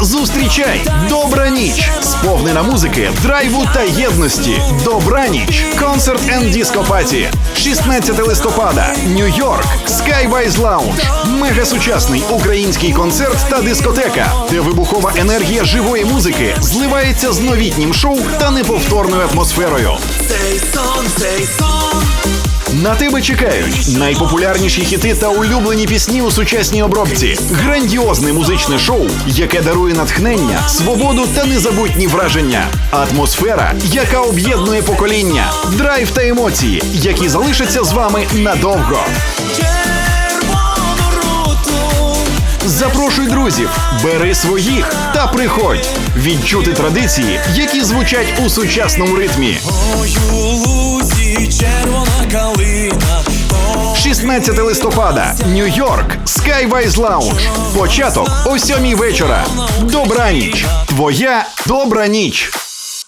Зустрічай добра ніч, сповнена музики, драйву та єдності. Добра ніч. Концерт диско паті. 16 листопада. Нью-Йорк. Skywise Lounge. Мегасучасний український концерт та дискотека, де вибухова енергія живої музики зливається з новітнім шоу та неповторною атмосферою. Цей сон, цей сон. На тебе чекають найпопулярніші хіти та улюблені пісні у сучасній обробці, грандіозне музичне шоу, яке дарує натхнення, свободу та незабутні враження, атмосфера, яка об'єднує покоління, драйв та емоції, які залишаться з вами надовго. Запрошуй друзів, бери своїх та приходь. Відчути традиції, які звучать у сучасному ритмі. 16 листопада, Нью-Йорк, Skywise Lounge. Початок о сьомій вечора. Добра ніч. Твоя добра ніч.